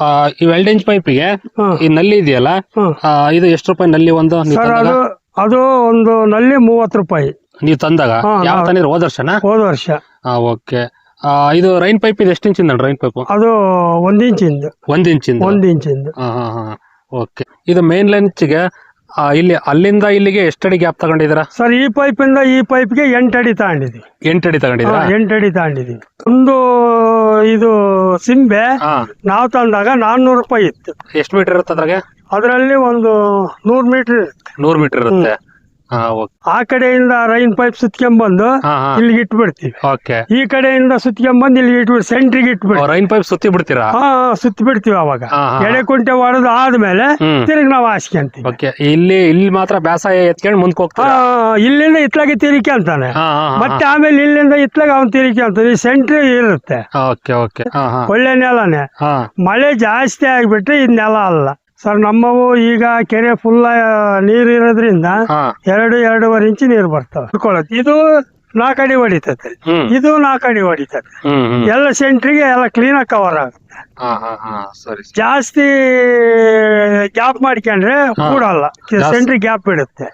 ಆ, ಈ weld inch ಪೈಪಿಗೆ. ಈ ನಲ್ಲಿ ಇದೆಯಲ್ಲ. ಆ, ಇದು ಎಷ್ಟು ರೂಪಾಯಿ ನಲ್ಲಿ ಒಂದು ನೀವು ಸರ್ ತಂದಾಗ? ಅದು ಅದು ಒಂದು ನಲ್ಲಿ ಮೂವತ್ತು ರೂಪಾಯಿ. ನೀವು ತಂದಾಗ? ಹಾ, ಯಾವ ನಾವು- ತಂದಿರ ಹೋದ ವರ್ಷನ? ಹೋದ ವರ್ಷ. ಓಕೆ. ಇದು ರೈನ್ ಪೈಪ್ ಇದು ಎಷ್ಟು ಇಂಚಿಂದ ರೈನ್ ಪೈಪ್ ಅದು ಒಂದ್ ಇಂಚಿಂದ. ಒಂದ್ ಇಂಚಿಂದ. ಒಂದ್ ಇಂಚಿಂದ. ಹಾ ಹಾ ಹಾ. ಓಕೆ. ಇದು ಮೇನ್ ಲೈನ್ಸ್ಗೆ ಇಲ್ಲಿ ಅಲ್ಲಿಂದ ಇಲ್ಲಿಗೆ ಎಷ್ಟಡಿ ಗ್ಯಾಪ್ ತಗೊಂಡಿದ್ದೀರಾ? ಸರ್ ಈ ಪೈಪ್ ಇಂದ ಈ ಪೈಪ್ಗೆ ಎಂಟು ಅಡಿ ತಗೊಂಡಿದ್ವಿ ಎಂಟಡಿ ಅಡಿ ತಗೊಂಡಿದ್ದೀರಾ? ಎಂಟು ಅಡಿ ತಗೊಂಡಿದ್ವಿ ಒಂದು ಇದು ಸಿಂಬೆ ಹಾ. ನಾವು ತಂದಾಗ ನಾನ್ನೂರು ರೂಪಾಯಿ ಇತ್ತು. ಎಷ್ಟು ಮೀಟರ್ ಇರುತ್ತೆ ಅದ್ರಾಗೆ? ಅದರಲ್ಲಿ ಒಂದು ನೂರು ಮೀಟರ್ ಇರುತ್ತೆ. ನೂರು ಮೀಟರ್ ಇರುತ್ತೆ. ಆ ಕಡೆಯಿಂದ ರೈನ್ ಪೈಪ್ ಸುತ್ಕೊಂಡ್ಬಂದು ಹಾ ಹಾ. ಇಲ್ಲಿಗೆ ಇಟ್ಬಿಡ್ತೀವಿ. ಓಕೆ. ಈ ಕಡೆಯಿಂದ ಸುತ್ಕೊಂಡ್ಬಂದು ಇಲ್ಲಿಗೆ ಇಟ್ಬಿಟ್ಟು ಸೆಂಟ್ರಿಗೆ ಇಟ್ಬಿಡ್ತೀವಿ ರೈನ್ ಪೈಪ್ ಸುತ್ತಿ ಬಿಡ್ತೀರಾ? ಹಾ ಸುತ್ತಿ ಬಿಡ್ತೀವಿ ಅವಾಗ. ಹಾ, ಹಾ. ಎಡೆ ಕುಂಟೆ ಹೊಡೆದು ಆದ್ಮೇಲೆ ಹ್ಮ್. ತಿರುಗಿ ನಾವು ಹಾಸ್ಕೊಂತೀವಿ. ಓಕೆ. ಇಲ್ಲಿ ಇಲ್ಲಿ ಮಾತ್ರ ಬ್ಯಾಸಾಯ ಎತ್ಕೊಂಡು ಮುಂದಕ್ಕೆ ಹೋಗ್ತಾ ಹೋಗ್ತೀರಾ ಇಲ್ಲಿಂದ ಇತ್ಲಾಗೆ ತಿರುಗಿ ಅಂತಾನೆ. ಹಾ ಮತ್ತೆ ಆಮೇಲೆ ಇಲ್ಲಿಂದ ಇತ್ಲಾಗ ಅವ್ನು ತಿರುಗಿ ಅಂತಾನೆ. ಈ ಸೆಂಟ್ರಿ ಇರುತ್ತೆ. Okay okay. ಹಾ ಹಾ. ಒಳ್ಳೆ ನೆಲನೇ. ಹಾ. ಮಳೆ ಜಾಸ್ತಿ ಆಗ್ಬಿಟ್ರೆ ಇದು ನೆಲ ಅಲ್ಲ. ಸರ್ ನಮ್ಮವು ಈಗ ಕೆರೆ ಫುಲ್ ನೀರ್ ಇರೋದ್ರಿಂದ ಎರಡು ಎರಡೂವರೆ ಇಂಚು ನೀರು ಬರ್ತವೆ. ಇದು ನಾಕಡಿ ಅಡಿ ಹೊಡಿತೈತೆ ಇದು ನಾಲ್ಕಡಿ ಅಡಿ ಹೊಡಿತೈತೆ ಎಲ್ಲ ಸೆಂಟ್ರಿಗೆ ಎಲ್ಲ ಆಗಿ ಕವರ್ ಆಗುತ್ತೆ. ಜಾಸ್ತಿ ಗ್ಯಾಪ್ ಮಾಡ್ಕೊಂಡ್ರೆ. ಕೂಡಲ್ಲ. ಜಾಸ್ತಿ. ಸೆಂಟ್ರಿ ಗ್ಯಾಪ್ ಇಡುತ್ತೆ.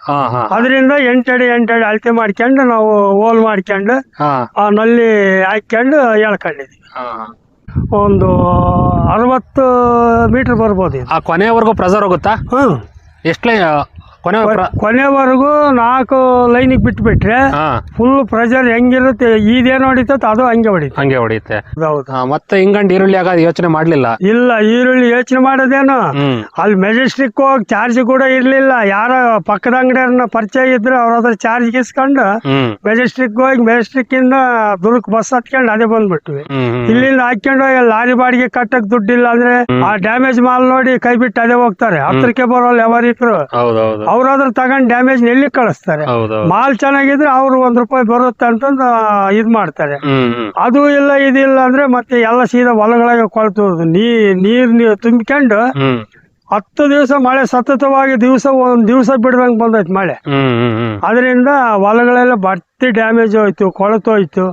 ಅದರಿಂದ ಎಂಟಡಿ ಎಂಟಡಿ ಅಳತೆ ಮಾಡ್ಕೊಂಡು ನಾವು ಹೋಲ್ ಮಾಡ್ಕೊಂಡು ಆ ನಲ್ಲಿ ಹಾಕೊಂಡು ಎಳ್ಕೊಂಡಿದ್ವಿ ಹಾ. ಒಂದು ಅರವತ್ತು ಮೀಟ್ರ್ ಬರ್ಬೋದು ಇದು. ಆ ಕೊನೆಯವರೆಗೂ ಪ್ರೆಸರ್ ಹೋಗುತ್ತಾ? ಹ್ಞೂ ಎಷ್ಟು ಕೊನೆ ಪ್ರ- ಕೊನೆವರೆಗೂ ನಾಲ್ಕು ಲೈನಿಗೆ ಬಿಟ್ಬಿಟ್ರೆ ಹಾ. ಫುಲ್ ಪ್ರೆಷರ್ ಹೆಂಗಿರುತ್ತೆ ಇದೇನು ಹೊಡಿತೈತೆ ಅದು ಹಂಗೆ ಹೊಡಿತು ಹಂಗೆ ಹೊಡಿಯುತ್ತೆ. ಹೌದು. ಮತ್ತೆ ಹಿಂಗಂಡ್ ಈರುಳ್ಳಿ ಆಗ ಯೋಚನೆ ಮಾಡ್ಲಿಲ್ಲ? ಇಲ್ಲ ಈರುಳ್ಳಿ ಯೋಚನೆ ಮಾಡೋದೇನು? ಹ್ಮ್. ಅಲ್ಲಿ ಮೆಜೆಸ್ಟಿಕ್ ಹೋಗಿ ಚಾರ್ಜ್ ಕೂಡ ಇರ್ಲಿಲ್ಲ. ಯಾರ ಪಕ್ಕದ ಅಂಗಡಿಯವ್ರನ್ನ ಪರಿಚಯ ಇದ್ರೆ ಅವ್ರ ಹತ್ರ ಚಾರ್ಜ್ ಇಸ್ಕೊಂಡು ಹ್ಮ್. ಮೆಜೆಸ್ಟಿಕ್ ಹೋಗಿ ಮೆಜೆಸ್ಟಿಕ್ ಇಂದ ದುರ್ಗ್ ಬಸ್ ಹತ್ಕೊಂಡು ಅದೇ ಬಂದ್ಬಿಟ್ವಿ. ಹ್ಮ್ ಹ್ಮ್ ಇಲ್ಲಿಂದ ಹಾಕೊಂಡು ಹೋಗಿ ಲಾರಿ ಬಾಡಿಗೆ ಕಟ್ಟಕ್ ದುಡ್ಡಿಲ್ಲ ಅಂದ್ರೆ ಆ ಡ್ಯಾಮೇಜ್ ಮಾಲ್ ನೋಡಿ ಕೈ ಬಿಟ್ಟು ಅದೇ ಹೋಗ್ತಾರೆ. ಹತ್ರಕ್ಕೆ ಬರೋಲ್ಲ ಯಾವ ಹೌದೌದು ಅವ್ರಾದ್ರೂ ತಗೊಂಡ್ ಡ್ಯಾಮೇಜ್ ಎಲ್ಲಿ ಕಳಿಸ್ತಾರೆ? ಮಾಲ್ ಚೆನ್ನಾಗಿದ್ರೆ ಅವ್ರು ಒಂದ್ ರೂಪಾಯಿ ಬರುತ್ತೆ ಅಂತಂದು ಇದ್ ಮಾಡ್ತಾರೆ. ಅದು ಇಲ್ಲ ಇದಿಲ್ಲ ಅಂದ್ರೆ ಮತ್ತೆ ಎಲ್ಲ ಸೀದಾ ಹೊಲಗಳಿಗೆ ಕೊಳ್ತು ನೀ ನೀರ್ ನೀರ್ ತುಂಬಿಕೊಂಡು ಹತ್ತು ದಿವಸ ಮಳೆ ಸತತವಾಗಿ ದಿವಸ ಒಂದ್ ದಿವಸ ಬಿಡದಂಗ್ ಬಂದೈತೆ ಮಳೆ. ಅದರಿಂದ ಹೊಲಗಳೆಲ್ಲ ಬಟ್ಟಿ ಡ್ಯಾಮೇಜ್ ಹೋಯ್ತು ಕೊಳತೋಯ್ತು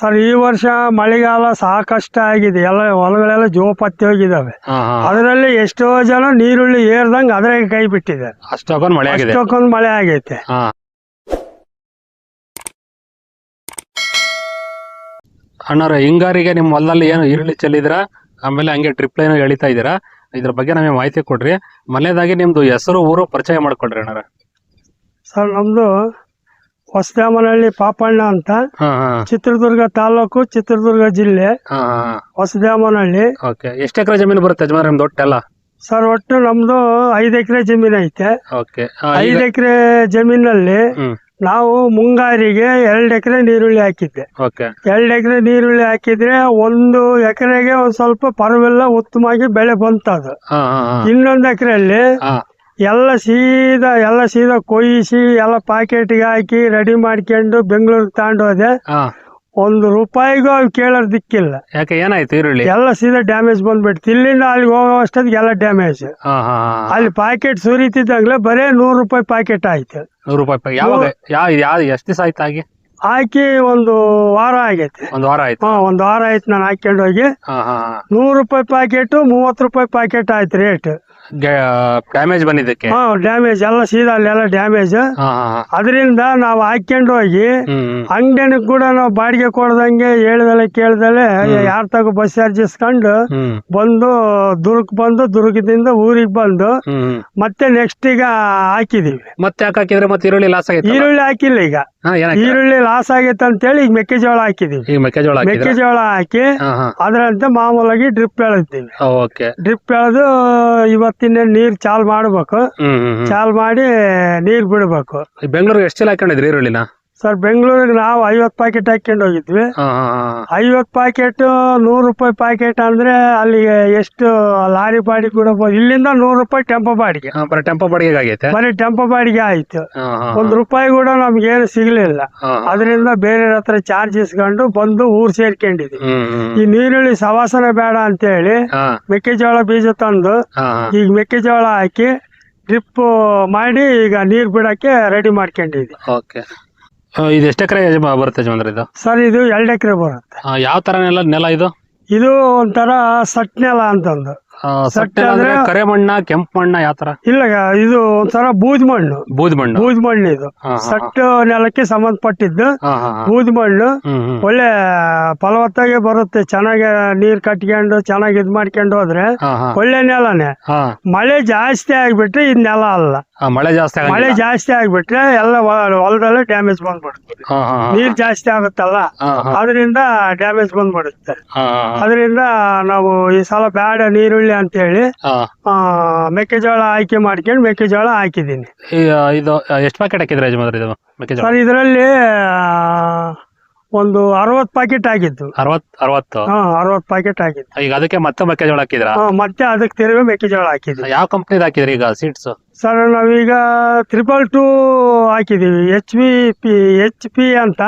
ಸರ್ ಈ ವರ್ಷ ಮಳೆಗಾಲ ಸಾಕಷ್ಟ ಆಗಿದೆ. ಎಲ್ಲ ಹೊಲಗಳೆಲ್ಲ ಜೋಪತ್ತಿ ಹೋಗಿದಾವೆ. ಅದರಲ್ಲಿ ಎಷ್ಟೋ ಜನ ನೀರುಳ್ಳಿ ಏರ್ದಂಗ್ ಅದ್ರ ಕೈ ಬಿಟ್ಟಿದೆ ಅಷ್ಟೊಂದು ಮಳೆ ಮಳೆ ಆಗೈತೆ. ಅಣ್ಣರ ಹಿಂಗಾರಿಗೆ ನಿಮ್ಮ ಹೊಲದಲ್ಲಿ ಏನು ಈರುಳ್ಳಿ ಚೆಲ್ಲಿದ್ರ? ಆಮೇಲೆ ಹಂಗೆ ಟ್ರಿಪ್ ಲೈನ್ ಎಳಿತಾ ಇದ್ದೀರಾ ಇದ್ರ ಬಗ್ಗೆ ನಮಗೆ ಮಾಹಿತಿ ಕೊಡ್ರಿ. ಮನೆಯದಾಗಿ ನಿಮ್ದು ಹೆಸರು ಊರು ಪರಿಚಯ ಮಾಡ್ಕೊಡ್ರಿ ಅಣ್ಣಾರ. ಸರ್ ನಮ್ದು ಹೊಸದಾಮನಹಳ್ಳಿ ಪಾಪಣ್ಣ ಅಂತ. ಹಾ ಹಾ. ಚಿತ್ರದುರ್ಗ ತಾಲೂಕು ಚಿತ್ರದುರ್ಗ ಜಿಲ್ಲೆ. ಹಾ ಓಕೆ ಎಷ್ಟು ಎಕರೆ ಜಮೀನು ಬರುತ್ತೆ ಯಜಮಾನ್ರೆ ನಿಮ್ದು ಒಟ್ಟೆಲ್ಲ ಸರ್ ಒಟ್ಟು ನಮ್ದು ಐದು ಎಕರೆ ಜಮೀನ್ ಐತೆ. ಓಕೆ ಐದು ಎಕರೆ ಜಮೀನಲ್ಲಿ ಹ್ಮ್. ನಾವು ಮುಂಗಾರಿಗೆ ಎರಡು ಎಕರೆ ನೀರುಳ್ಳಿ ಹಾಕಿದ್ದೆ. ಓಕೆ. ಎರಡು ಎಕರೆ ನೀರುಳ್ಳಿ ಹಾಕಿದ್ರೆ ಒಂದು ಎಕರೆಗೆ ಒಂದ್ ಸ್ವಲ್ಪ ಪರವೆಲ್ಲ ಉತ್ತಮವಾಗಿ ಬೆಳೆ ಬಂತದು. ಹಾ ಹಾ ಹಾ. ಇನ್ನೊಂದು ಎಕರೆಯಲ್ಲಿ ಹಾ. ಎಲ್ಲ ಸೀದಾ ಎಲ್ಲ ಸೀದಾ ಕೊಯ್ಸಿ ಎಲ್ಲ ಪ್ಯಾಕೆಟ್ಗೆ ಹಾಕಿ ರೆಡಿ ಮಾಡ್ಕೊಂಡು ಬೆಂಗಳೂರಿಗೆ ತಗೊಂಡೋದೆ ಹಾ. ಒಂದು ರೂಪಾಯಿಗೂ ಅವು ಕೇಳೋರ್ ದಿಕ್ಕಿಲ್ಲ. ಯಾಕೆ ಏನಾಯ್ತು ಈರುಳ್ಳಿ? ಎಲ್ಲ ಸೀದಾ ಡ್ಯಾಮೇಜ್ ಬಂದ್ಬಿಡ್ತು. ಇಲ್ಲಿಂದ ಅಲ್ಲಿಗೆ ಹೋಗೋ ಅಷ್ಟೊತ್ತಿಗೆ ಎಲ್ಲ ಡ್ಯಾಮೇಜ್ ಹಾ ಹಾ ಹಾ ಅಲ್ಲಿ ಪ್ಯಾಕೆಟ್ ಸುರಿತಿದ್ದಾಗಲೇ ಬರೇ ನೂರು ರೂಪಾಯಿ ಪ್ಯಾಕೆಟ್ ಆಯ್ತು. ನೂರು ರೂಪಾಯಿ ಯಾವಾಗ? ಯಾವ ಯಾವ ಎಷ್ಟು ದಿವಸ ಆಯ್ತು ಆಗಿ ಹಾಕಿ ಒಂದು ವಾರ ಆಗೈತೆ. ಒಂದು ವಾರ ಆಯ್ತು. ಹಾ ಒಂದು ವಾರ ಆಯ್ತು ನಾನು ಹಾಕೊಂಡೋಗಿ ಹಾ ಹಾ ಹಾ. ನೂರು ರೂಪಾಯಿ ಪ್ಯಾಕೆಟ್ ಮೂವತ್ತು ರೂಪಾಯಿ ಪ್ಯಾಕೆಟ್ ಆಯ್ತು ರೇಟ್ ಡ್ಯಾಮೇಜ್ ಬಂದಿದ್ದಕ್ಕೆ? ಹಾ ಡ್ಯಾಮೇಜ್ ಎಲ್ಲ ಸೀದಾ ಅಲ್ಲೆಲ್ಲ ಡ್ಯಾಮೇಜ್ ಹಾ ಹಾ ಹಾ. ಅದರಿಂದ ನಾವು ಹಾಕೊಂಡು ಹೋಗಿ ಹ್ಮ್. ಕೂಡ ನಾವು ಬಾಡಿಗೆ ಕೊಡ್ದಂಗೆ ಹೇಳ್ದಲೆ ಕೇಳ್ದಲೆ ಯಾರ ತಗೋ ಬಸ್ ಚಾರ್ಜ್ ಇಸ್ಕೊಂಡು ಬಂದು ದುರ್ಗ್ ಬಂದು ದುರ್ಗದಿಂದ ಊರಿಗೆ ಬಂದು. ಮತ್ತೆ ನೆಕ್ಸ್ಟ್ ಈಗ ಹಾಕಿದೀವಿ. ಮತ್ತೆ ಯಾಕೆ ಹಾಕಿದ್ರೆ ಮತ್ತೆ ಈರುಳ್ಳಿ ಲಾಸ್ ಆಗಿತ್ತು ಈರುಳ್ಳಿ ಹಾಕಿಲ್ಲ ಈಗ. ಹಾ ಈರುಳ್ಳಿ ಲಾಸ್ ಆಗೈತೆ ಅಂತೇಳಿ ಈಗ ಮೆಕ್ಕೆಜೋಳ ಹಾಕಿದೀವಿ. ಈಗ ಮೆಕ್ಕೆಜೋಳ ಹಾಕಿದ್ರೆ? ಮೆಕ್ಕೆಜೋಳ ಹಾಕಿ ಹಾ ಹಾ. ಅದರಂತೆ ಮಾಮೂಲಾಗಿ ಡ್ರಿಪ್ ಎಳಿತೀವಿ ಓಕೆ. ಡ್ರಿಪ್ ಎಳೆದು ಇವತ್ತಿನ ನೀರ್ ಚಾಲ್ ಮಾಡ್ಬೇಕು. ಚಾಲ್ ಮಾಡಿ ನೀರ್ ಬಿಡ್ಬೇಕು. ಬೆಂಗಳೂರಿಗೆ ಎಷ್ಟು ಚೀಲ ಹಾಕೊಂಡಿದ್ರಿ ಈರುಳ್ಳಿನ? ಸರ್ ಬೆಂಗಳೂರಿಗೆ ನಾವು ಐವತ್ತು ಪ್ಯಾಕೆಟ್ ಹಾಕೊಂಡು ಹೋಗಿದ್ವಿ. ಐವತ್ತು ಪ್ಯಾಕೆಟ್ ನೂರು ರೂಪಾಯಿ ಪ್ಯಾಕೆಟ್ ಅಂದ್ರೆ ಅಲ್ಲಿಗೆ ಎಷ್ಟು ಲಾರಿ ಬಾಡಿಗೆ ಕೂಡ ಇಲ್ಲಿಂದ ನೂರು ರೂಪಾಯಿ ಟೆಂಪೋ ಬಾಡಿಗೆ. ಬರೀ ಟೆಂಪೋ ಬಾಡಿಗೆ ಆಗೈತೆ? ಬರೀ ಟೆಂಪೋ ಬಾಡಿಗೆ ಆಯ್ತು. ಒಂದ್ ರೂಪಾಯಿ ಕೂಡ ನಮ್ಗೇನು ಸಿಗ್ಲಿಲ್ಲ. ಅದರಿಂದ ಬೇರೆ ಹತ್ರ ಚಾರ್ಜ್ ಇಸ್ಕೊಂಡು ಬಂದು ಊರ್ ಸೇರ್ಕೊಂಡಿದ್ವಿ. ಈ ನೀರುಳ್ಳಿ ಸವಾಸನ ಬೇಡ ಅಂತ ಹೇಳಿ ಮೆಕ್ಕೆಜೋಳ ಬೀಜ ತಂದು ಈಗ ಮೆಕ್ಕೆಜೋಳ ಹಾಕಿ ಡ್ರಿಪ್ ಮಾಡಿ ಈಗ ನೀರ್ ಬಿಡಕ್ಕೆ ರೆಡಿ ಮಾಡ್ಕೊಂಡಿದ್ವಿ. ಓಕೆ. ಇದು ಎಷ್ಟು ಎಕರೆ ಬರುತ್ತೆ ಯಜಮಾನ್ರೆ ಇದು? ಸರ್ ಇದು ಎರಡು ಎಕರೆ ಬರುತ್ತೆ. ಯಾವ ತರ ನೆಲ ನೆಲ ಇದು? ಇದು ಒಂಥರ ಸಟ್ನೆಲ ಅಂತಂದು. ಆ, ಅಂದ್ರೆ- ಕರೆ ಮಣ್ಣ ಕೆಂಪು ಮಣ್ಣ ಯಾವ ತರ? ಇಲ್ಲ ಇದು ಒಂಥರ ಬೂದ್ ಮಣ್ಣು. ಬೂದ್ ಮಣ್ಣು. ಬೂದ್ ಮಣ್ಣು ಇದು. ಹಾ, ಹಾ, ಸಟ್ಟು ನೆಲಕ್ಕೆ ಸಂಬಂಧಪಟ್ಟಿದ್ದು ಹಾ, ಹಾ, ಹಾ. ಬೂದ್ ಮಣ್ಣು. ಹ್ಮ್ ಹ್ಮ್. ಒಳ್ಳೆ ಫಲವತ್ತಾಗಿ ಬರುತ್ತೆ. ಚೆನ್ನಾಗಿ ನೀರ್ ಕಟ್ಕೊಂಡು ಚೆನ್ನಾಗಿ ಇದ್ ಮಾಡ್ಕೊಂಡು ಹೋದ್ರೆ ಹಾ, ಹಾ, ಒಳ್ಳೆ ನೆಲನೇ. ಹಾ. ಮಳೆ ಜಾಸ್ತಿ ಆಗ್ಬಿಟ್ರೆ ಇದ್ ನೆಲ ಅಲ್ಲ. ಮಳೆ ಜಾಸ್ತಿ ಮಳೆ ಆಗಂಗಿಲ್ಲ. ಜಾಸ್ತಿ ಆಗ್ಬಿಟ್ರೆ ಎಲ್ಲ ಹೊಲದಲ್ಲ ಡ್ಯಾಮೇಜ್ ಬಂದ್ಬಿಡುತ್ತೆ. ಹಾ, ಹಾ, ಹಾ. ನೀರ್ ಜಾಸ್ತಿ ಆಗುತ್ತಲ್ಲ? ಹಾ, ಹಾ, ಅದರಿಂದ ಡ್ಯಾಮೇಜ್ ಬಂದ್ಬಿಡುತ್ತೆ. ಹಾ, ಹಾ, ಅದರಿಂದ ನಾವು ಈ ಸಲ ಬೇಡ ನೀರುಳ್ಳಿ ಅಂತ ಹೇಳಿ ಆ, ಮೆಕ್ಕೆಜೋಳ ಆಯ್ಕೆ ಮಾಡ್ಕೊಂಡು ಮೆಕ್ಕೆಜೋಳ ಹಾಕಿದ್ದೀನಿ. ಈ, ಆ, ಇದು ಎಷ್ಟು ಪ್ಯಾಕೆಟ್ ಹಾಕಿದ್ರೆ ಯಜಮಾನ್ರೆ ಇದು ಮೆಕ್ಕೆಜೋಳ? ಸರ್ ಇದರಲ್ಲಿ ಒಂದು ಅರವತ್ತು ಪ್ಯಾಕೆಟ್ ಆಗಿದ್ದು. ಅರವತ್ ಅರವತ್ತು? ಹಾ ಪ್ಯಾಕೆಟ್ ಆಗಿತ್ತು ಈಗ ಅದಕ್ಕೆ ಮತ್ತೆ ಮೆಕ್ಕೆಜೋಳ ಹಾಕಿದ್ರ ಹಾ, ಮತ್ತೆ ಅದಕ್ಕೆ ತಿರುಗಿ ಮೆಕ್ಕೆಜೋಳ ಹಾಕಿದ್ವಿ ಯಾವ ಕಂಪ್ನಿ ಹಾಕಿದ್ರಿ ಈಗ ಸೀಟ್ಸ್ ಸರ್ ನಾವೀಗ ತ್ರಿಪಲ್ ಟೂ ಹಾಕಿದೀವಿ H P P H P ಅಂತ.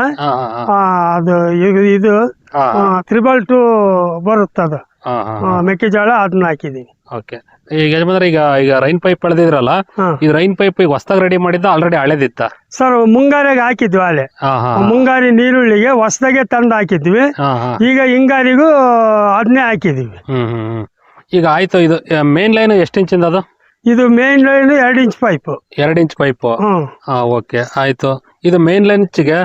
ಆ, ಅದು ಇದು- ಇದು. ತ್ರಿಬಲ್ ಟೂ ಬರುತ್ತದು. ಮೆಕ್ಕೆಜೋಳ ಅದನ್ನ ಹಾಕಿದೀವಿ ಓಕೆ ಈಗ ಯಜಮಾನ್ರೆ ಈಗ ಈಗ ರೈನ್ ಪೈಪ್ ಬೆಳೆದಿದ್ರಲ್ಲ ಈ ರೈನ್ ಪೈಪ್ ಈಗ ಹೊಸ್ದಾಗಿ ರೆಡಿ ಮಾಡಿದ್ದ ಆಲ್ರೆಡಿ ಹಳೆದಿತ್ತ? ಸರ್ ಮುಂಗಾರಿಗೆ ಹಾಕಿದ್ವಿ ಹಾ ಹಾ ಮುಂಗಾರಿ ನೀರುಳ್ಳಿಗೆ ಹೊಸದಾಗೆ ತಂದು ಹಾಕಿದ್ವಿ. ಹಾ ಹಾ. ಈಗ ಹಿಂಗಾರಿಗೂ ಅದನ್ನೇ ಹಾಕಿದೀವಿ. ಹ್ಮ್ ಹ್ಮ್ ಹ್ಮ್. ಈಗ ಆಯ್ತು ಇದು ಮೇನ್ ಲೈನ್ ಎಷ್ಟು ಇಂಚಿಂದ ಅದು? ಇದು ಮೇನ್ ಲೈನ್ ಎರಡು ಇಂಚ್ ಪೈಪ್ ಎರಡು ಇಂಚ್ ಪೈಪ್ ಹ್ಮ್. ಓಕೆ ಆಯ್ತು. ಇದು ಮೇನ್ ಲೈನ್ಗೆ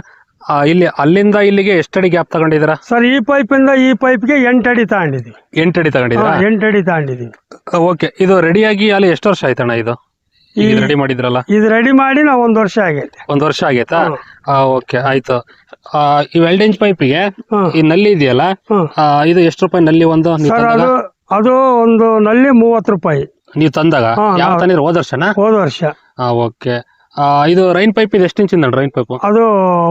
ಇಲ್ಲಿ ಅಲ್ಲಿಂದ ಇಲ್ಲಿಗೆ ಎಷ್ಟಡಿ ಗ್ಯಾಪ್ ತಗೊಂಡಿದ್ದೀರಾ? ಸರ್ ಈ ಪೈಪ್ ಇಂದ ಈ ಪೈಪ್ಗೆ ಗೆ ಅಡಿ ತಗೊಂಡಿದ್ವಿ ಎಂಟು ಅಡಿ ತಗೊಂಡಿದ್ದೀರಾ? ಎಂಟು ಅಡಿ ತಗೊಂಡಿದ್ವಿ ಓಕೆ. ಇದು ರೆಡಿಯಾಗಿ ಅಲ್ಲಿ ಎಷ್ಟು ವರ್ಷ ಆಯ್ತಣ್ಣ ಇದು? ಈಗ ರೆಡಿ ಮಾಡಿದ್ರಲ್ಲ? ಇದು ರೆಡಿ ಮಾಡಿ ನಾವು ಒಂದು ವರ್ಷ ಆಗೈತೆ. ಒಂದ್ ವರ್ಷ ಆಗೈತಾ. ಓಕೆ ಆಯ್ತು. ಆ, ಈ ವೆಲ್ಡಿಂಗ್ ಪೈಪ್ಗೆ ಈ ನಲ್ಲಿ ಇದೆಯಲ್ಲ? ಇದು ಎಷ್ಟು ರೂಪಾಯಿ ನಲ್ಲಿ ಒಂದು ಸರ್ ಅದು ಅದು ಒಂದು ನಲ್ಲಿ ಮೂವತ್ತು ರೂಪಾಯಿ. ನೀವು ತಂದಾಗ? ಯಾವ ತಂದಿರ ಹೋದ ವರ್ಷನಾ? ಹೋದ ವರ್ಷ. ಓಕೆ. ಇದು ರೈನ್ ಪೈಪ್ ಇದು ಎಷ್ಟು ಇಂಚಿಂದ ರೈನ್ ಪೈಪ್? ಅದು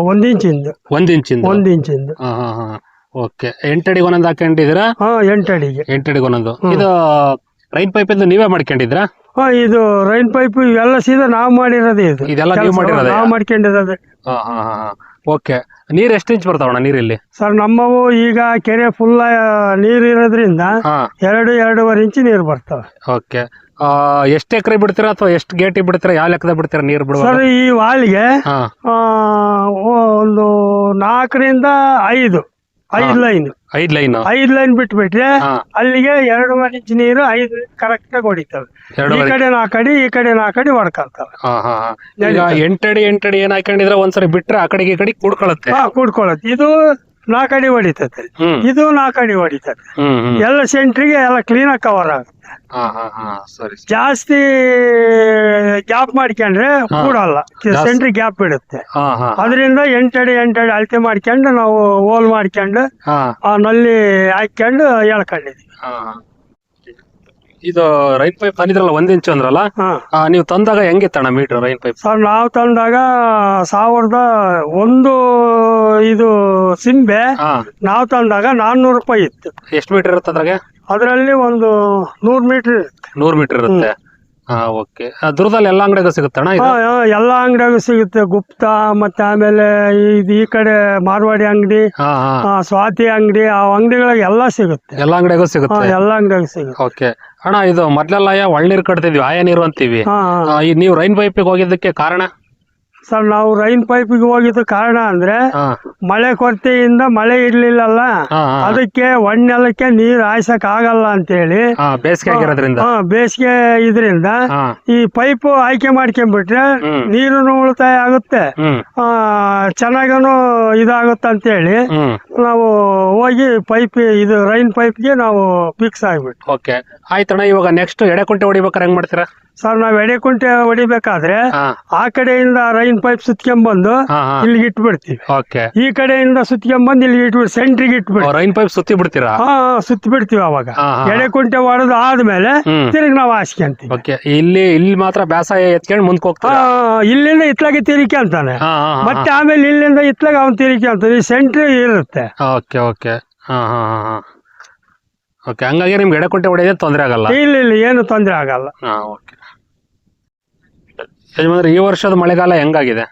ಒಂದ್ ಇಂಚಿಂದು. ಒಂದ್ ಇಂಚಿಂದ? ಒಂದ್ ಇಂಚಿಂದು. ಹಾ ಹಾ ಹಾ. ಓಕೆ. ಎಂಟಡಿಗೆ ಒಂದೊಂದು ಹಾಕೊಂಡಿದ್ದೀರಾ? ಹಾ ಎಂಟಡಿಗೆ. ಎಂಟಡಿಗೆ ಒಂದೊಂದು. ಇದು ರೈನ್ ಪೈಪ್ ಇಂದ ನೀವೇ ಮಾಡ್ಕೊಂಡಿದ್ರಾ ಹಾ ಇದು ರೈನ್ ಪೈಪ್ ಇವೆಲ್ಲ ಸೀದಾ ನಾವು ಮಾಡಿರೋದೇ ಇದು. ಇದೆಲ್ಲ ನೀವು ಮಾಡಿರೋದು ಮಾಡಿರೋದೇ? ನಾವು ಮಾಡ್ಕೊಂಡಿರೋದೇ. ಹಾ ಹಾ ಹಾ ಓಕೆ. ನೀರ್ ಎಷ್ಟು ಇಂಚ್ ಬರ್ತಾವಣ್ಣ ನೀರಿಲ್ಲಿ? ಸರ್ ನಮ್ಮವು ಈಗ ಕೆರೆ ಫುಲ್ ನೀರು ಇರೋದ್ರಿಂದ ಹಾ. ಎರಡು ಎರಡೂವರೆ ಇಂಚು ನೀರು ಬರ್ತಾವೆ. ಓಕೆ. ಎಷ್ಟು ಎಕರೆ ಬಿಡ್ತೀರಾ ಅಥವಾ ಎಷ್ಟು ಗೇಟಿ ಬಿಡ್ತೀರಾ? ಯಾವ ಲೆಕ್ಕದ ಬಿಡ್ತೀರಾ ನೀರು ಬಿಡುವಾಗ? ಸರ್ ಈ ವಾಳಿಗೆ ಹಾ. ಆ, ಒಂದು ನಾಲ್ಕರಿಂದ ಐದು ಐದು ಲೈನ್. ಐದ್ ಲೈನ್. ಐದು ಲೈನ್ ಬಿಟ್ಬಿಟ್ರೆ ಹಾ. ಅಲ್ಲಿಗೆ ಎರಡೂವರೆ ಇಂಚ್ ನೀರು ಐದು ಕರೆಕ್ಟ್ ಆಗಿ ಹೊಡಿತವೆ. ಈ ಎರಡೂವರೆ ಕಡೆ ನಾಲ್ಕಡಿ ಈ ಕಡೆ ನಾಲ್ಕಡಿ ಹೊಡ್ಕೊಳ್ತವೆ. ಹಾ ಹಾ ಹಾ. ಈಗ ಎಂಟಡಿ ಎಂಟಡಿ ಏನ್ ಹಾಕೊಂಡಿದ್ರೆ ಒಂದ್ಸರಿ ಬಿಟ್ರೆ ಆ ಕಡೆಗೆ ಈ ಕಡೆ ಕೂಡ್ಕೊಳತ್ತೆ. ಹಾ ಕೂಡ್ಕೊಳ್ಳುತ್ತೆ ಇದು ನಾಲ್ಕಡಿ ಹೊಡಿತತೆ ಇದು ನಾಲ್ಕಡಿ ಹೊಡಿತದೆ. ಎಲ್ಲ ಸೆಂಟ್ರಿಗೆ ಎಲ್ಲ ಕ್ಲೀನ್ ಆಗಿ ಕವರ್ ಆಗುತ್ತೆ. ಜಾಸ್ತಿ ಗ್ಯಾಪ್ ಮಾಡ್ಕೊಂಡ್ರೆ. ಕೂಡಲ್ಲ. ಸೆಂಟ್ರಿ ಗ್ಯಾಪ್ ಹಾ ಅದರಿಂದ ಎಂಟಡಿ ಎಂಟಡಿ ಅಳತೆ ಮಾಡ್ಕೊಂಡು ನಾವು ಹೋಲ್ ಮಾಡ್ಕೊಂಡು ಆ ನಲ್ಲಿ ಹಾಕೊಂಡು ಎಳ್ಕೊಂಡಿದ್ವಿ ಇದು ರೈನ್ ಪೈಪ್ ತಂದಿದ್ರಲ್ಲ ಒಂದ್ ಇಂಚು ಅಂದ್ರಲ್ಲ ಹಾ. ಆ, ನೀವು ತಂದಾಗ ಹೆಂಗಿತ್ತಣ್ಣ ಮೀಟರ್ ರೈನ್ ಪೈಪ್ ಸರ್ ನಾವು ತಂದಾಗ ಸಾವಿರದ ಒಂದು ಇದು ಸಿಂಬೆ ಹಾ. ನಾವು ತಂದಾಗ ನಾನ್ನೂರು ರೂಪಾಯಿ ಇತ್ತು. ಎಷ್ಟು ಮೀಟರ್ ಇರುತ್ತೆ ಅದ್ರಾಗೆ? ಅದರಲ್ಲಿ ಒಂದು ನೂರು ಮೀಟರ್ ನೂರು ಮೀಟರ್ ಇರುತ್ತೆ. ಹಾ ಓಕೆ ದುರ್ಗದಲ್ಲಿ ಎಲ್ಲ ಅಂಗಡಿಗೂ ಸಿಗುತ್ತಣ್ಣ ಇದು? ಎಲ್ಲ ಅಂಗಡಿಯಾಗೂ ಸಿಗುತ್ತೆ. ಗುಪ್ತಾ ಮತ್ತೆ ಆಮೇಲೆ ಇದು ಈ ಕಡೆ ಮಾರ್ವಾಡಿ ಅಂಗಡಿ ಹಾ ಹಾ. ಆ, ಸ್ವಾತಿ ಅಂಗಡಿ ಆ ಅಂಗಡಿಗಳಿಗೆ ಎಲ್ಲ ಸಿಗುತ್ತೆ. ಎಲ್ಲ ಅಂಗಡಿಗೂ ಹಾ, ಸಿಗುತ್ತೆ ಎಲ್ಲ ಅಂಗಡಿಯಾಗೂ ಸಿಗುತ್ತೆ. ಓಕೆ ಅಣ್ಣ ಇದು ಮೊದ್ಲೆಲ್ಲ ನೀರು ಕಟ್ತಿದ್ವಿ ಆಯ ನೀರು ಅಂತೀವಿ. ಹಾ ಹಾ. ಆ, ಈ ನೀವು ರೈನ್ ಪೈಪಿಗೆ ಹೋಗಿದ್ದಕ್ಕೆ ಕಾರಣ? ಸರ್ ನಾವು ರೈನ್ ಪೈಪಿಗೆ ಹೋಗಿದ್ದು ಕಾರಣ ಅಂದ್ರೆ ಮಳೆ ಕೊರತೆಯಿಂದ ಮಳೆ ಇರ್ಲಿಲ್ಲಲ್ಲ? ಅದಕ್ಕೆ ಒಣ್ಣೆಲಕ್ಕೆ ನೀರು ಹಾಯ್ಸಕ್ ಆಗಲ್ಲ ಅಂತ ಹೇಳಿ ಬೇಸಿಗೆ ಆಗಿರೋದ್ರಿಂದ. ಬೇಸಿಗೆ ಇದರಿಂದ ಈ ಪೈಪ್ ಆಯ್ಕೆ ಮಾಡ್ಕೊಂಡ್ಬಿಟ್ರೆ. ನೀರು ಉಳಿತಾಯ ಆಗುತ್ತೆ. ಆ, ಚೆನ್ನಾಗನು ಇದಾಗುತ್ತೆ ಅಂತ ಹೇಳಿ ನಾವು ಹೋಗಿ ಪೈಪ್ ಇದು ರೈನ್ ಪೈಪ್ಗೆ ನಾವು ಫಿಕ್ಸ್ ಆಗ್ಬಿಟ್ಟು ಓಕೆ. ಆಯ್ತಣ್ಣ ಇವಾಗ ನೆಕ್ಸ್ಟ್ ಎಡೆಕುಂಟೆ ಹೊಡಿಬೇಕಾರೆ ಹೆಂಗ್ ಮಾಡ್ತೀರಾ? ಸರ್ ನಾವು ಎಡೆಕುಂಟೆ ಹೊಡಿಬೇಕಾದ್ರೆ ಹಾ. ಆ ಕಡೆಯಿಂದ ರೈನ್ ಪೈಪ್ ಸುತ್ಕೊಂಡ್ಬಂದು ಹಾ ಹಾ. ಇಲ್ಲಿಗೆ ಇಟ್ಬಿಡ್ತೀವಿ. ಓಕೆ. ಈ ಕಡೆಯಿಂದ ಸುತ್ಕೊಂಡ್ಬಂದು ಇಲ್ಲಿ ಇಟ್ಟು ಸೆಂಟ್ರಿಗೆ ಇಟ್ಬಿಡ್ತೀವಿ ರೈನ್ ಪೈಪ್ ಸುತ್ತಿ ಬಿಡ್ತೀರಾ? ಹಾ ಸುತ್ತಿ ಬಿಡ್ತೀವಿ ಅವಾಗ. ಎಡೆ ಕುಂಟೆ ಹೊಡೆದು ಆದ್ಮೇಲೆ ಹ್ಮ್. ತಿರುಗಿ ನಾವು ಹಾಸ್ಕೊಂತೀವಿ ಓಕೆ. ಇಲ್ಲಿ ಇಲ್ಲಿ ಮಾತ್ರ ಬ್ಯಾಸಾಯ ಎತ್ಕೊಂಡು ಮುಂದಕ್ಕೆ ಹೋಗ್ತಾ ಹೋಗ್ತೀರಾ ಇಲ್ಲಿಂದ ಇತ್ಲಾಗೆ ತಿರುಗ್ಕೊಂತಾನೆ ಹಾ ಹಾ ಮತ್ತೆ ಆಮೇಲೆ ಇಲ್ಲಿಂದ ಇತ್ಲಾಗ ಅವ್ನು ಅಂತಾನೆ. ಈ ಸೆಂಟ್ರಿ ಇರುತ್ತೆ. Okay okay. ಹಾ ಹಾ ಹಾ ಹಾ. ಓಕೆ ಹಂಗಾಗಿ ನಿಮ್ಗೆ ಎಡೆಕುಂಟೆ ಹೊಡೆಯೋದೇ ತೊಂದರೆ ಆಗಲ್ಲ. ಇಲ್ಲ ಇಲ್ಲ ಏನು ತೊಂದರೆ ಆಗಲ್ಲ. ಹಾ ಓಕೆ. ಯಜಮಾನ್ರೆ ಈ ವರ್ಷದ ಮಳೆಗಾಲ ಹೆಂಗಾಗಿದೆ?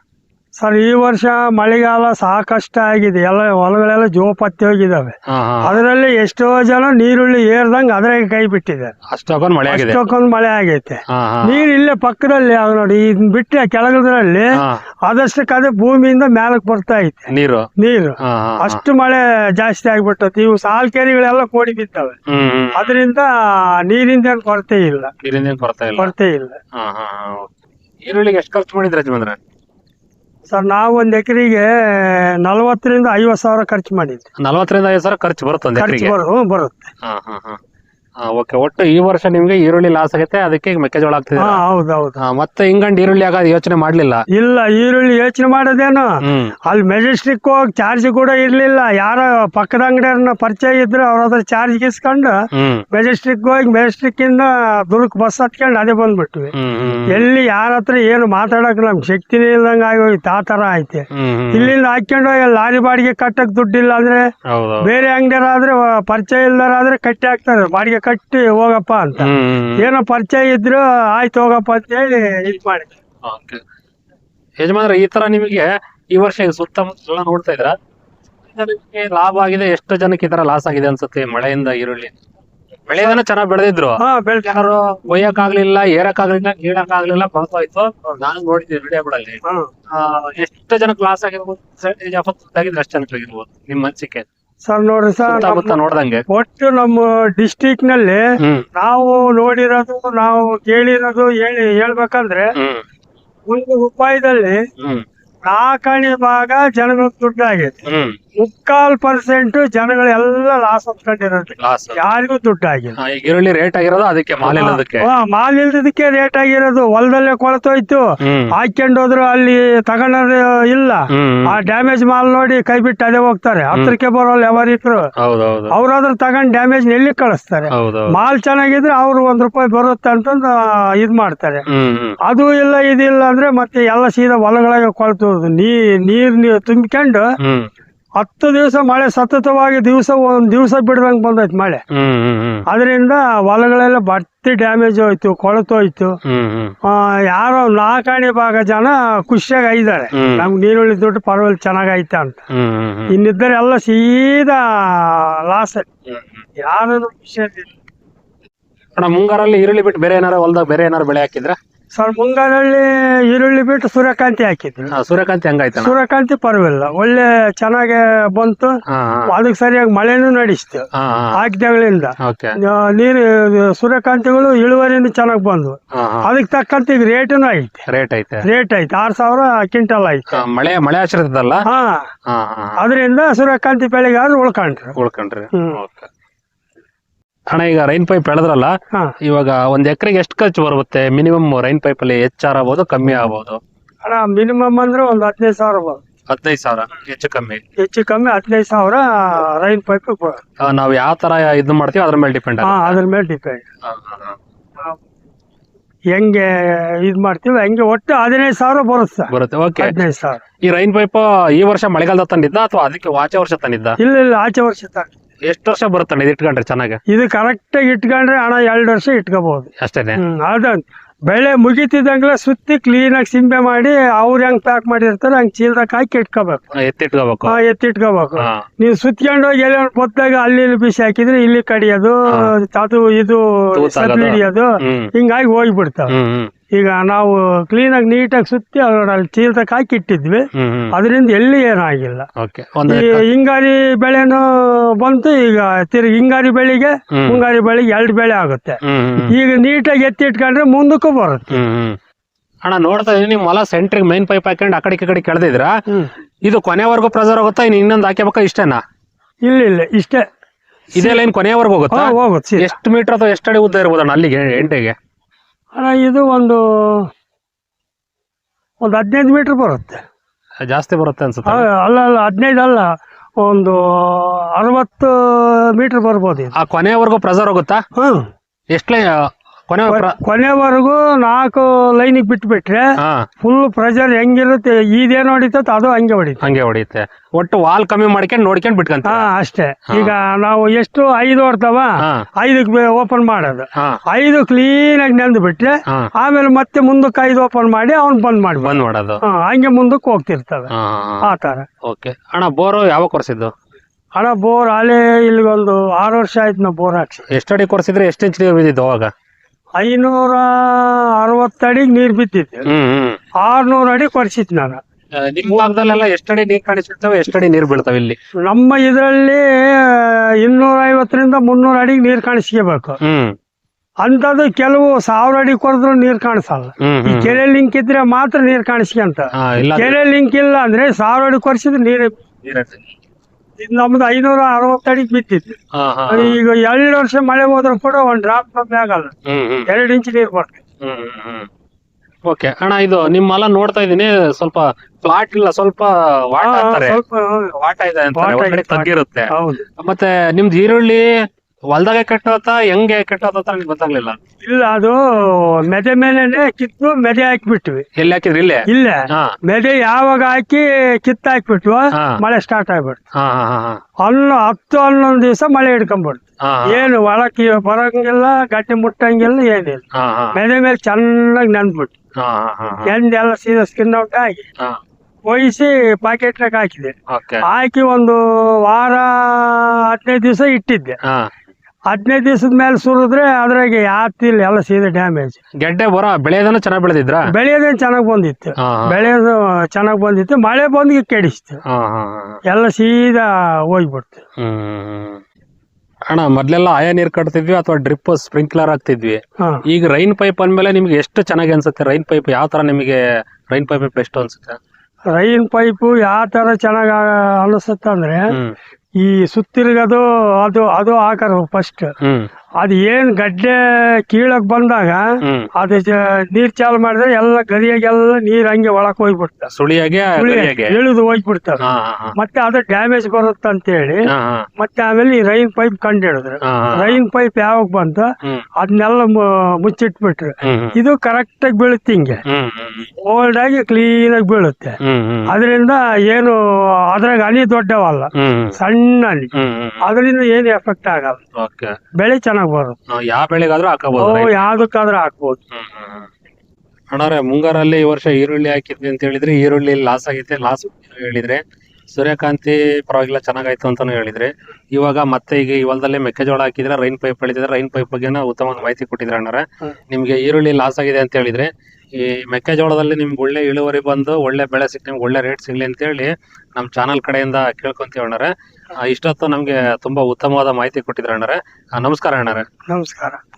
ಸರ್ ಈ ವರ್ಷ ಮಳೆಗಾಲ ಸಾಕಷ್ಟು ಆಗಿದೆ. ಎಲ್ಲ ಹೊಲಗಳೆಲ್ಲ ಜೋಪತ್ತಿ ಹೋಗಿದಾವೆ. ಹಾ ಹಾ. ಅದರಲ್ಲಿ ಎಷ್ಟೋ ಜನ ನೀರುಳ್ಳಿ ಏರ್ದಂಗ ಅದ್ರಾಗೆ ಕೈ ಬಿಟ್ಟಿದ್ದಾರೆ. ಅಷ್ಟೊಂದು ಮಳೆ ಆಗಿದೆ. ಅಷ್ಟಕ್ಕೊಂದು ಮಳೆ ಆಗೈತೆ. ಹಾ ಹಾ. ನೀರು ಇಲ್ಲೇ ಪಕ್ಕದಲ್ಲಿ ಅವ್ ನೋಡಿ ಇದನ್ನ ಬಿಟ್ಟೆ ಕೆಳಗದ್ರಲ್ಲಿ ಹಾ. ಆದಷ್ಟಕ್ಕೆ ಅದೇ ಭೂಮಿಯಿಂದ ಮೇಲಕ್ಕೆ ಬರ್ತಾ ಐತೆ. ನೀರು? ನೀರು. ಹಾ ಹಾ ಹಾ. ಅಷ್ಟು ಮಳೆ ಜಾಸ್ತಿ ಆಗ್ಬಿಟ್ಟತಿ. ಇವು ಸಾಲ್ ಕೆರೆಗಳೆಲ್ಲ ಕೋಡಿ ಬಿದ್ದಾವೆ. ಹ್ಮ್ ಹ್ಮ್. ಅದರಿಂದ ನೀರಿಂದ ಏನ್ ಕೊರತೆ ಇಲ್ಲ. ನೀರಿಂದ ಏನ್ ಕೊರತೆ ಇಲ್ಲ. ಕೊರತೆ ಇಲ್ಲ. ಹಾ ಹಾ ಹಾ ಈರುಳ್ಳಿಗೆ ಎಷ್ಟು ಖರ್ಚು ಮಾಡಿದ್ರೆ ಯಜಮಾನ್ರ ಸರ್ ನಾವು ಒಂದ್ ಎಕರೆಗೆ ನಲವತ್ತರಿಂದ ಐವತ್ತು ಸಾವಿರ ಖರ್ಚು ಮಾಡಿದ್ವಿ. ನಲವತ್ತರಿಂದ ಐದು ಸಾವಿರ ಖರ್ಚು ಬರುತ್ತೆ ಒಂದು ಖರ್ಚು ಎಕರೆಗೆ? ಬರೋ ಹ್ಮ್, ಬರುತ್ತೆ. ಹಾ ಹಾ ಹಾ. ಓಕೆ ಒಟ್ಟು ಈ ವರ್ಷ ನಿಮ್ಗೆ ಈರುಳ್ಳಿ ಲಾಸ್ ಆಗುತ್ತೆ ಅದಕ್ಕೆ ಈಗ ಮೆಕ್ಕೆಜೋಳ ಆಗ್ತದೆ ಹಾ ಹೌದು ಹೌದು ಮತ್ತೆ ಹಿಂಗಂಡ್ ಈರುಳ್ಳಿ ಆಗೋದು ಯೋಚನೆ ಮಾಡ್ಲಿಲ್ಲ? ಇಲ್ಲ ಈರುಳ್ಳಿ ಯೋಚನೆ ಮಾಡೋದೇನು? ಹ್ಮ್. ಅಲ್ಲಿ ಮೆಜೆಸ್ಟಿಕ್ ಹೋಗಿ ಚಾರ್ಜ್ ಕೂಡ ಇರ್ಲಿಲ್ಲ. ಯಾರ ಪಕ್ಕದ ಅಂಗಡಿಯವ್ರನ್ನ ಪರಿಚಯ ಇದ್ರು ಅವ್ರ ಹತ್ರ ಚಾರ್ಜ್ ಇಸ್ಕೊಂಡು ಹ್ಮ್. ಮೆಜೆಸ್ಟಿಕ್ ಹೋಗಿ ಮೆಜೆಸ್ಟಿಕ್ ಇಂದ ದುರ್ಗ್ ಬಸ್ ಹತ್ಕೊಂಡು ಅದೇ ಬಂದ್ಬಿಟ್ವಿ. ಹ್ಮ್ ಹ್ಮ್ ಎಲ್ಲಿ ಯಾರ ಹತ್ರ ಏನು ಮಾತಾಡಕ್ ನಮ್ಗೆ ಶಕ್ತಿನೇ ಇಲ್ದಂಗ ಆಗಿ ಆ ತರ ಐತೆ ಹ್ಮ್ ಹ್ಮ್ ಇಲ್ಲಿಂದ ಹಾಕೊಂಡು ಹೋಗಿ ಲಾರಿ ಬಾಡಿಗೆ ಕಟ್ಟಕ್ ದುಡ್ಡಿಲ್ಲ ಅಂದ್ರೆ ಬೇರೆ ಅಂಗಡಿಯರಾದ್ರೆ ಪರಿಚಯ ಇಲ್ದಾರಾದ್ರೆ ಕಟ್ಟಿ ಹಾಕ್ತಾರೆ ಬಾಡಿಗೆ ಕಟ್ಟಿ ಹೋಗಪ್ಪ ಅಂತ. ಏನೋ ಪರಿಚಯ ಇದ್ರು ಆಯ್ತು ಹೋಗಪ್ಪ ಅಂತ ಹೇಳಿ ಇದು ಮಾಡಿ. ಓಕೆ. ಯಜಮಾನ್ರೆ ಈ ತರ ನಿಮಗೆ ಈ ವರ್ಷ ಸುತ್ತಮುತ್ತ ಎಲ್ಲ ನೋಡ್ತಾ ಇದ್ರ ಲಾಭ ಆಗಿದೆ ಎಷ್ಟು ಜನಕ್ಕೆ ಈ ತರ ಲಾಸ್ ಆಗಿದೆ ಅನ್ಸುತ್ತೆ ಮಳೆಯಿಂದ ಈರುಳ್ಳಿ. ಬೆಳೆಯನ್ನ ಚೆನ್ನಾಗಿ ಬೆಳೆದಿದ್ರು. ಹಾ ಬೆಳಗ್ಗೆ ಯಾರು ಒಯ್ಯಕ್ ಆಗ್ಲಿಲ್ಲ ಏರಕ್ ಆಗ್ಲಿಲ್ಲ ಕೀಳಕ್ ಆಗ್ಲಿಲ್ಲ ಹೋಯ್ತು ನಾನು ನೋಡಿದ್ದೀನಿ ವಿಡಿಯೋಗಳಲ್ಲಿ. ಎಷ್ಟು ಜನಕ್ಕೆ ಲಾಸ್ ಆಗಿರ್ಬೋದು ಆಗಿದ್ರೆ ಅಷ್ಟು ಜನಕ್ಕೆ ಆಗಿರ್ಬೋದು ನಿಮ್ಮ ಮನ್ಸಿಗೆ ಸರ್ ನೋಡ್ರಿ ಸರ್ ಸುತ್ತಮುತ್ತ ನೋಡ್ದಂಗೆ. ಒಟ್ಟು ನಮ್ಮ ಡಿಸ್ಟಿಕ್ನಲ್ಲಿ ಹ್ಮ್. ನಾವು ನೋಡಿರೋದು ನಾವು ಕೇಳಿರೋದು ಹೇಳಿ ಹೇಳ್ಬೇಕಂದ್ರೆ ಹ್ಮ್. ಒಂದು ರೂಪಾಯಿದಲ್ಲಿ ಹ್ಮ್. ನಾಲ್ಕನೇ ಭಾಗ ಜನಗಳ ದುಡ್ಡಾಗಿದೆ. ಹ್ಮ್. ಮುಕ್ಕಾಲ್ ಪರ್ಸೆಂಟ್ ಜನಗಳೆಲ್ಲ ಲಾಸ್ ಹೊತ್ಕೊಂಡಿರೋದು ಲಾಸ್ ಯಾರಿಗೂ ದುಡ್ಡು ಆಗಿಲ್ಲ ಈರುಳ್ಳಿ ರೇಟ್ ಆಗಿರೋದು ಅದಕ್ಕೆ ಮಾಲ್ ಇಲ್ಲದಕ್ಕೆ. ಹಾ, ಮಾಲ್ ಇಲ್ದದಕ್ಕೆ ರೇಟ್ ಆಗಿರೋದು. ಹೊಲದಲ್ಲೇ ಕೊಳತೋಯ್ತು ಹಾಕೊಂಡು ಹೋದ್ರು ಅಲ್ಲಿ ತಗೊಂಡ್ರೆ ಇಲ್ಲ. ಆ ಡ್ಯಾಮೇಜ್ ಮಾಲ್ ನೋಡಿ ಕೈ ಬಿಟ್ಟು ಅದೇ ಹೋಗ್ತಾರೆ. ಹತ್ರಕ್ಕೆ ಬರೋಲ್ಲ ವ್ಯವಹಾರಿಕರು ಅವ್ರಾದ್ರೂ ತಗೊಂಡ್ ಡ್ಯಾಮೇಜ್ ಎಲ್ಲಿ ಕಳಿಸ್ತಾರೆ? ಮಾಲ್ ಚೆನ್ನಾಗಿದ್ರೆ ಅವ್ರು ಒಂದ್ ರೂಪಾಯಿ ಬರುತ್ತೆ ಅಂತಂದು ಇದ್ ಮಾಡ್ತಾರೆ. ಅದು ಇಲ್ಲ ಇದಿಲ್ಲ ಅಂದ್ರೆ ಮತ್ತೆ ಎಲ್ಲ ಸೀದಾ ಹೊಲಗಳಿಗೆ ಕೊಳ್ತು ನೀ ನೀರ್ ನೀರ್ ತುಂಬಿಕೊಂಡು ಹತ್ತು ದಿವಸ ಮಳೆ ಸತತವಾಗಿ ದಿವಸ ಒಂದ್ ದಿವಸ ಬಿಡದಂಗ್ ಬಂದೈತೆ ಮಳೆ. ಅದರಿಂದ ಹೊಲಗಳೆಲ್ಲ ಬಟ್ಟಿ ಡ್ಯಾಮೇಜ್ ಹೋಯ್ತು ಕೊಳತೋಯ್ತು. ಆ, ಯಾರೋ ನಾಲ್ಕಾಣಿ ಭಾಗ ಜನ ಖುಷಿಯಾಗಿ ಐದಾರೆ. ನಮ್ಗೆ ನೀರುಳ್ಳಿ ದುಡ್ಡು ಪರವಾಗಿಲ್ಲ ಚೆನ್ನಾಗೈತೆ ಅಂತ. ಇನ್ನಿದ್ದರೆ ಎಲ್ಲ ಸೀದಾ ಲಾಸ್. ಯಾರು ಖುಷಿ ಆಗಿಲ್ಲ. ಅಣ್ಣ ಮುಂಗಾರಲ್ಲಿ ಈರುಳ್ಳಿ ಬಿಟ್ಟು ಬೇರೆ ಏನಾರ ಹೊಲ್ದಾಗ ಬೇರೆ ಏನಾರ ಬೆಳೆ ಹಾಕಿದ್ರ? ಸರ್ ಮುಂಗಾರಲ್ಲಿ ಈರುಳ್ಳಿ ಬಿಟ್ಟು ಸೂರ್ಯಕಾಂತಿ ಹಾಕಿದ್ವಿ. ಸೂರ್ಯಕಾಂತಿ ಹಂಗಾಯ್ತಣ್ಣ. ಸೂರ್ಯಕಾಂತಿ ಪರವಾಗಿಲ್ಲ. ಒಳ್ಳೆ ಚೆನ್ನಾಗಿ ಬಂತು. ಹಾ ಹಾ. ಅದಕ್ಕೆ ಸರಿಯಾಗಿ ಮಳೆನೂ ನಡೆಸ್ತು. ಹಾ ಹಾ. ಹಾಕಿದಾಗಳಿಂದ ಓಕೆ. ನೀರು ಸೂರ್ಯಕಾಂತಿಗಳು ಇಳುವರಿನೂ ಚೆನ್ನಾಗಿ ಬಂದ್ವು. ಹಾ ಹಾ. ಅದಕ್ಕೆ ತಕ್ಕಂತ ಈಗ ರೇಟನು ಐತೆ. ರೇಟ್ ಐತೆ. ರೇಟ್ ಐತೆ. ಆರ್ ಸಾವಿರ ಕ್ವಿಂಟಲ್ ಐತೆ. ಮಳೆ ಮಳೆ ಆಶ್ರಿತದಲ್ಲ? ಹಾ. ಹಾ ಹಾ ಅದರಿಂದ ಸೂರ್ಯಕಾಂತಿ ಬೆಳೆಗಾದ್ರು ಆದ್ರೂ ಉಳ್ಕೊಂಡ್ರು. ಉಳ್ಕೊಂಡ್ರಿ. ಹ್ಮ್. ಓಕೆ. ಅಣ್ಣ ಈಗ ರೈನ್ ಪೈಪ್ ಬೆಳೆದ್ರಲ್ಲ ಹಾ. ಇವಾಗ ಒಂದ್ ಎಕರೆಗೆ ಎಷ್ಟು ಖರ್ಚು ಬರುತ್ತೆ? ಮಿನಿಮಮ್ ರೈನ್ ಪೈಪ್ ಅಲ್ಲಿ ಹೆಚ್ಚಾರ ಆಗ್ಬೋದು ಕಮ್ಮಿ ಆಗ್ಬೋದು? ಅಣ್ಣ ಮಿನಿಮಮ್ ಅಂದ್ರೆ ಒಂದು ಹದಿನೈದು ಸಾವಿರ ಬರುತ್ತೆ ಹದಿನೈದು ಸಾವಿರ ಹೆಚ್ಚು ಕಮ್ಮಿ. ಹೆಚ್ಚು ಕಮ್ಮಿ ಹದಿನೈದು ಸಾವಿರ ರೈನ್ ಪೈಪ್ ಆ, ನಾವ್ ಯಾವ ತರ ಇದು ಮಾಡ್ತೀವಿ ಅದ್ರ ಮೇಲೆ ಡಿಪೆಂಡ್ ಹಾ ಅದ್ರ ಮೇಲೆ ಡಿಪೆಂಡ್ ಹೆಂಗೆ ಇದ್ ಮಾಡ್ತೀವಿ ಹೆಂಗೆ ಒಟ್ಟು ಹದಿನೈದು ಸಾವಿರ ಬರುತ್ತೆ. ಸರ್ ಬರುತ್ತೆ ಓಕೆ ಹದಿನೈದು ಸಾವಿರ. ಈ ರೈನ್ ಪೈಪ್ ಈ ವರ್ಷ ಮಳೆಗಾಲದ ತಂದಿದ್ದ ಅಥವಾ ಅದಕ್ಕೆ ಆಚೆ ವರ್ಷ ತಂದಿದ್ದ? ಇಲ್ಲ ಇಲ್ಲ ಆಚೆ ವರ್ಷ ತಗ ಎಷ್ಟು ವರ್ಷ ಬರುತ್ತೆ ಇದು ಇಟ್ಕೊಂಡ್ರೆ ಚೆನ್ನಾಗಿ? ಇದು ಕರೆಕ್ಟಾಗಿ ಇಟ್ಕೊಂಡ್ರೆ ಹಣ ಎರಡು ವರ್ಷ ಇಟ್ಕೋಬಹುದು ಅಷ್ಟೇನೆ? ಅದೇ ಬೆಳೆ ಮುಗಿತಿದ್ದಂಗ್ಲೆ ಸುತ್ತಿ ಆಗಿ ಸಿಂಬೆ ಮಾಡಿ ಅವ್ರು ಹೆಂಗ್ ಪ್ಯಾಕ್ ಮಾಡಿರ್ತಾರೆ ಹಂಗ್ ಚೀಲದಾಗ ಹಾಕಿ ಇಟ್ಕೋಬೇಕು. ಎತ್ತಿಟ್ಕೋಬೇಕು. ಎತ್ತಿಟ್ಕೋಬೇಕು. ನೀವು ಸುತ್ಕೊಂಡು ಹೋಗಿ ಎಲ್ಲ ಹೊತ್ತಾಗ ಅಲ್ಲಿ ಇಲ್ಲಿ ಬಿಸಿ ಹಾಕಿದ್ರೆ ಇಲ್ಲಿ ಕಡಿಯೋದು ಅದು ಇದು. ಹಿಡಿಯೋದು ಹಿಂಗಾಗಿ ಹೋಗ್ಬಿಡ್ತಾವ. ಈಗ ನಾವು ಕ್ಲೀನಾಗಿ ನೀಟಾಗಿ ಸುತ್ತಿ ಅದರಲ್ಲಿ ಚೀಲದಾಗ ಹಾಕಿ ಇಟ್ಟಿದ್ವಿ ಅದರಿಂದ ಎಲ್ಲಿ ಏನಾಗಿಲ್ಲ. ಈ ಹಿಂಗಾರಿ ಬೆಳೆನೂ ಬಂತು ಈಗ ತಿರ್ಗಿ ಹಿಂಗಾರಿ ಬೆಳೆಗೆ. ಮುಂಗಾರಿ ಬೆಳೆಗೆ ಎರಡು ಬೆಳೆ ಆಗುತ್ತೆ. ಈಗ ನೀಟಾಗಿ ಎತ್ತಿ ಇಟ್ಕೊಂಡ್ರೆ ಮುಂದಕ್ಕೂ ಬರುತ್ತೆ. ಅಣ್ಣ ನೋಡ್ತಾ ಇದೀನಿ ಹೊಲ ಸೆಂಟ್ರಿಗೆ ಮೈನ್ ಪೈಪ್ ಹಾಕೊಂಡು ಆ ಕಡೆ ಈ ಕಡೆ ಕೆಳ್ದಿದ್ರ ಇದು ಕೊನೆವರೆಗೂ ಪ್ರೆಸರ್ ಹೋಗುತ್ತಾ ಇನ್ನು ಇನ್ನೊಂದು ಹಾಕಬೇಕಾ ಇಷ್ಟೇನಾ? ಇಲ್ಲ ಇಲ್ಲ ಇಷ್ಟೇ. ಇದೆ ಲೈನ್ ಕೊನೆವರೆಗೂ ಹೋಗುತ್ತಾ? ಹೋಗುತ್ತೆ. ಎಷ್ಟು ಮೀಟರ್ ಅಥವಾ ಎಷ್ಟು ಅಡಿ ಉದ್ದ ಇರ್ಬೋದಣ್ಣ ಅಲ್ಲಿಗೆ ಎಂಟೆಗೆ? ಅಣ್ಣ ಇದು ಒಂದು ಒಂದು ಹದಿನೈದು ಮೀಟರ್ ಬರುತ್ತೆ. ಜಾಸ್ತಿ ಬರುತ್ತೆ ಅನ್ಸುತ್ತೆ? ಆ, ಅಲ್ಲ ಅಲ್ಲ ಹದಿನೈದು ಅಲ್ಲ ಒಂದು ಅರವತ್ತು ಮೀಟರ್ ಬರ್ಬೋದು ಇದು. ಆ ಕೊನೆವರೆಗೂ ಪ್ರೆಸರ್ ಹೋಗುತ್ತಾ? ಹ್ಮ್. ಎಷ್ಟು ಕೊನೆ ಕೊನೆವರೆಗೂ ನಾಲ್ಕು ಲೈನಿಗೆ ಬಿಟ್ಬಿಟ್ರೆ ಫುಲ್ ಪ್ರೆಷರ್ ಹೆಂಗಿರುತ್ತೆ ಇದೇನು ಹೊಡಿತೈತೆ ಅದು ಹಂಗೆ ಹೊಡಿತು. ಹಂಗೆ ಹೊಡಿಯುತ್ತೆ ಒಟ್ಟು ವಾಲ್ ಕಮ್ಮಿ ಮಾಡ್ಕೊಂಡು ನೋಡ್ಕೊಂಡು ಬಿಟ್ಕಂತ ಅಷ್ಟೇ. ಈಗ ನಾವು ಎಷ್ಟು ಐದು ಹೊಡ್ತಾವ? ಐದಕ್ಕೆ ಓಪನ್ ಮಾಡೋದು. ಐದು ಕ್ಲೀನ್ ಆಗಿ ನೆಂದು ಬಿಟ್ರೆ ಆಮೇಲೆ ಮತ್ತೆ ಮುಂದಕ್ಕೆ ಐದು ಓಪನ್ ಮಾಡಿ ಅವ್ನ್ ಬಂದ್ ಮಾಡಿ ಬಂದ್ ಮಾಡೋದು. ಹಂಗೆ ಮುಂದಕ್ಕೆ ಹೋಗ್ತಿರ್ತವೆ. ಆ ತರ ಓಕೆ. ಅಣ್ಣ ಬೋರು ಯಾವಾಗ ಕೊರ್ಸಿದ್ದು? ಅಣ್ಣ ಬೋರ್ ಅಲ್ಲೇ ಇಲ್ಲಿಗೊಂದು ಆರು ವರ್ಷ ಆಯ್ತು ನಾವು ಬೋರ್ ಹಾಕ್ಸಿ ಎಷ್ಟಡಿ ಕೊರ್ಸಿದ್ರೆ ಎಷ್ಟು ಇಂಚ್ ನೀರು ಬಿದ್ದಿದ್ದು ಅವಾಗ? ಐನೂರ ಅರವತ್ತಡಿಗೆ ನೀರ್ ಬಿದ್ದಿತ್ತು ಹ್ಮ್ ಅಡಿ ಕೊರ್ಸಿತ್ತು ನಾನು. ಆ, ನಿಮ್ ಭಾಗದಲ್ಲೆಲ್ಲ ಎಷ್ಟಡಿ ನೀರ್ ಕಾಣಿಸಿರ್ತವೆ ಎಷ್ಟಡಿ ನೀರ್ ಬೀಳ್ತಾವೆ ಇಲ್ಲಿ? ನಮ್ಮ ಇದರಲ್ಲಿ ಇನ್ನೂರ ಐವತ್ತರಿಂದ ಮುನ್ನೂರ ಅಡಿಗೆ ನೀರ್ ಕಾಣಿಸ್ಕೋಬೇಕು ಅಂತದ್ದು ಕೆಲವು ಸಾವಿರ ಅಡಿ ಕೊರೆದ್ರು ನೀರ್ ಕಾಣಿಸಲ್ಲ. ಈ ಕೆರೆ ಲಿಂಕ್ ಇದ್ರೆ ಮಾತ್ರ ನೀರ್ ಕಾಣಿಸ್ಕೊಂತ ಕೆರೆ ಲಿಂಕ್ ಇಲ್ಲ ಅಂದ್ರೆ ಸಾವಿರ ಅಡಿ ಕೊರ್ಸಿದ್ರೆ ನೀರ್ ಇದು ನಮ್ದು ಐನೂರ ಅರವತ್ತು ಅಡಿಗೆ ಬಿದ್ದಿತ್ತು. ಈಗ ಎರಡು ವರ್ಷ ಮಳೆ ಹೋದ್ರೂ ಕೂಡ ಒಂದ್ ಡ್ರಾಪ್ ಕಮ್ಮಿ ಆಗಲ್ಲ. ಎರಡ್ ಇಂಚ್ ನೀರ್ ಬರ್ತದೆ. ಓಕೆ ಅಣ್ಣ ಇದು ನಿಮ್ಮ ಹೊಲ ನೋಡ್ತಾ ಇದೀನಿ ಸ್ವಲ್ಪ ಫ್ಲಾಟ್ ಇಲ್ಲ ಸ್ವಲ್ಪ ವಾಟ ಅಂತಾರೆ ಸ್ವಲ್ಪ ವಾಟ ಇದೆ ಅಂತಾರೆ ಒಳಗಡೆ ಇದೆ, ತಗ್ಗಿರುತ್ತೆ. ಹೌದು. ಮತ್ತೆ ನಿಮ್ದು ಈರುಳ್ಳಿ ಹೊಲ್ದಾಗೆ ಕಟ್ಟೋತ ಹೆಂಗೆ ಕಟ್ಟೋತ ಅಂತ ನನಗೆ ಗೊತ್ತಾಗ್ಲಿಲ್ಲ. ಇಲ್ಲ ಅದು ಮೆದೆ ಮೇಲೆನೆ ಕಿತ್ತು ಮೆದೆ ಹಾಕ್ಬಿಟ್ವಿ. ಎಲ್ಲಿ ಹಾಕಿದ್ರಿ ಇಲ್ಲೇ? ಇಲ್ಲ. ಹಾ. ಮೆದೆ ಯಾವಾಗ ಹಾಕಿ ಕಿತ್ತು ಹಾಕ್ಬಿಟ್ವು ಹಾ. ಮಳೆ ಸ್ಟಾರ್ಟ್ ಆಗ್ಬಿಡ್ತು. ಹಾ ಹಾ ಹಾ ಹಾ. ಹಣ್ಣು ಹತ್ತು ಹನ್ನೊಂದು ದಿವಸ ಮಳೆ ಹಿಡ್ಕೊಂಡ್ಬಿಡ್ತು ಹಾ ಏನು ಒಳಕ್ಕೆ ಬರಂಗಿಲ್ಲ ಗಟ್ಟಿ ಮುಟ್ಟಂಗಿಲ್ಲ ಏನಿಲ್ಲ. ಹಾ ಹಾ. ಮೆದೆ ಮೇಲೆ ಚೆನ್ನಾಗಿ ನೆನ್ಬಿಟ್ಟು ಹಾ ಹಾ ಸೀದಾ ಸ್ಕಿನ್ ಔಟ್ ಆಗಿ ಹಾ. ಒಯ್ಸಿ ಪ್ಯಾಕೆಟ್ನಾಗ ಹಾಕಿದೆ. ಓಕೆ ಹಾಕಿ ಒಂದು ವಾರ ಹದಿನೈದು ದಿವಸ ಇಟ್ಟಿದ್ದೆ. ಹಾ. ಹದಿನೈದು ದಿವಸದ ಮೇಲೆ ಸುರಿದ್ರೆ ಅದ್ರಾಗೆ ಯಾತಿಲ್ಲ ಎಲ್ಲ ಸೀದಾ ಡ್ಯಾಮೇಜ್ ಗೆಡ್ಡೆ ಬರೋ ಬೆಳೆಯೋದನ್ನ ಚೆನ್ನಾಗಿ ಬೆಳೆದಿದ್ರ? ಬೆಳೆಯೋದೇನು ಚೆನ್ನಾಗಿ ಬಂದಿತ್ತು. ಹಾ ಹಾ. ಬೆಳೆಯೋದು ಚೆನ್ನಾಗಿ ಬಂದಿತ್ತು. ಮಳೆ ಬಂದು ಕೆಡಿಸ್ತು. ಹಾ ಹಾ ಹಾ. ಎಲ್ಲ ಸೀದಾ ಹೋಗ್ಬಿಡ್ತು. ಹ್ಮ್ ಅಣ್ಣ ಮೊದ್ಲೆಲ್ಲ ಆಯಾ ನೀರ್ ಕಟ್ತಿದ್ವಿ ಅಥವಾ ಡ್ರಿಪ್ ಸ್ಪ್ರಿಂಕ್ಲರ್ ಹಾಕ್ತಿದ್ವಿ. ಹಾ. ಈಗ ರೈನ್ ಪೈಪ್ ಅಂದ್ಮೇಲೆ ನಿಮ್ಗೆ ಎಷ್ಟು ಚೆನ್ನಾಗಿ ಅನ್ಸುತ್ತೆ? ರೈನ್ ಪೈಪ್ ಯಾವ ತರ ನಿಮಗೆ ರೈನ್ ಪೈಪ್ ಬೆಸ್ಟ್ ಅನ್ಸುತ್ತೆ? ರೈನ್ ಪೈಪು ಯಾವ ತರ ಚೆನ್ನಾಗಿ ಅನಿಸುತ್ತೆ ಅಂದ್ರೆ ಹ್ಮ್. ಈ ಸುತ್ತಿರ್ಗದು ಅದು ಅದು ಆಕಾರ ಫಸ್ಟ್ ಅದು ಏನ್ ಗಡ್ಡೆ ಕೀಳಕ್ ಬಂದಾಗ ಹ್ಮ್. ಅದು ಜ- ನೀರ್ ಚಾಲು ಮಾಡಿದ್ರೆ ಎಲ್ಲ ಗರಿಯಾಗೆಲ್ಲ ನೀರ್ ಹಂಗೆ ಒಳಕ್ ಹೋಗ್ಬಿಡ್ತ ಸುಳಿಯಾಗೆ ಗರಿಯಾಗೆ. ಇಳಿದು ಹೋಗ್ಬಿಡ್ತಾರ ಹಾ ಹಾ ಮತ್ತೆ ಅದು ಡ್ಯಾಮೇಜ್ ಬರುತ್ತೆ ಅಂತ ಹೇಳಿ ಹಾ. ಮತ್ತೆ ಆಮೇಲೆ ಈ ರೈನ್ ಪೈಪ್ ಕಂಡು ಹಿಡಿದ್ರು ಹಾ ಹಾ. ರೈನ್ ಪೈಪ್ ಯಾವಾಗ ಬಂತು? ಹ್ಮ್. ಅದನ್ನೆಲ್ಲ ಮುಚ್ಚಿಟ್ಬಿಟ್ರು. ಹ್ಮ್ ಹ್ಮ್. ಇದು ಕರೆಕ್ಟ್ ಆಗಿ ಬೀಳುತ್ತೆ ಹಿಂಗೆ. ಹ್ಮ್ ಹ್ಮ್ ಓಲ್ಡ್ ಆಗಿ ಕ್ಲೀನ್ ಆಗಿ ಬೀಳುತ್ತೆ. ಹ್ಮ್ ಹ್ಮ್ ಅದರಿಂದ ಏನು ಅದ್ರಾಗ ಹನಿ ದೊಡ್ಡವಲ್ಲ. ಹ್ಮ್ ಸಣ್ಣ ಹನಿ ಹ್ಮ್ ಹ್ಮ್ ಅದರಿಂದ ಏನು ಎಫೆಕ್ಟ್ ಆಗಲ್ಲ. ಬೆಳೆ ಚೆನ್ನಾಗಿ ಬರುತ್ತೆ ಯಾವ ಬೆಳೆಗಾದ್ರೂ ಹಾಕಬಹುದು ಅವು ಯಾವ್ದಕ್ಕಾದ್ರೂ ಹಾಕ್ಬೋದು. ಅಣ್ಣಾರೆ ಮುಂಗಾರಲ್ಲಿ ಈ ವರ್ಷ ಈರುಳ್ಳಿ ಹಾಕಿದ್ವಿ ಅಂತ ಹೇಳಿದ್ರೆ ಈರುಳ್ಳಿ ಲಾಸ್ ಆಗೈತೆ ಲಾಸ್ ಹೇಳಿದ್ರೆ. ಸೂರ್ಯಕಾಂತಿ ಪರವಾಗಿಲ್ಲ ಚೆನ್ನಾಗಾಯ್ತು ಅಂತಾನು ಹೇಳಿದ್ರೆ. ಇವಾಗ ಮತ್ತೆ ಈಗ ಈ ಹೊಲದಲ್ಲಿ ಮೆಕ್ಕೆಜೋಳ ಹಾಕಿದ್ರೆ ರೈನ್ ಪೈಪ್ ಹೇಳಿದ್ರೆ ರೈನ್ ಪೈಪ್ ಬಗ್ಗೆನ ಉತ್ತಮ ಮಾಹಿತಿ ಕೊಟ್ಟಿದ್ರೆ ಅಣ್ಣಾರೆ. ನಿಮ್ಗೆ ಈರುಳ್ಳಿ ಲಾಸ್ ಆಗಿದೆ ಅಂತ ಹೇಳಿದ್ರೆ ಈ ಮೆಕ್ಕೆಜೋಳದಲ್ಲಿ ನಿಮ್ಗೆ ಒಳ್ಳೆ ಇಳುವರಿ ಬಂದು ಒಳ್ಳೆ ಬೆಳೆ ಸಿಕ್ ನಿಮ್ಗೆ ಒಳ್ಳೆ ರೇಟ್ ಸಿಗ್ಲಿ ಅಂತ ಹೇಳಿ ನಮ್ಮ ಚಾನಲ್ ಕಡೆಯಿಂದ ಕೇಳ್ಕೊಂತೀವಿ ಅಣ್ಣಾರೆ. ಇಷ್ಟೊತ್ತು ನಮಗೆ ತುಂಬಾ ಉತ್ತಮವಾದ ಮಾಹಿತಿ ಕೊಟ್ಟಿದ್ರೆ ಅಣ್ಣಾರೆ. ಆ, ನಮಸ್ಕಾರ ಅಣ್ಣಾರೆ. ನಮಸ್ಕಾರ.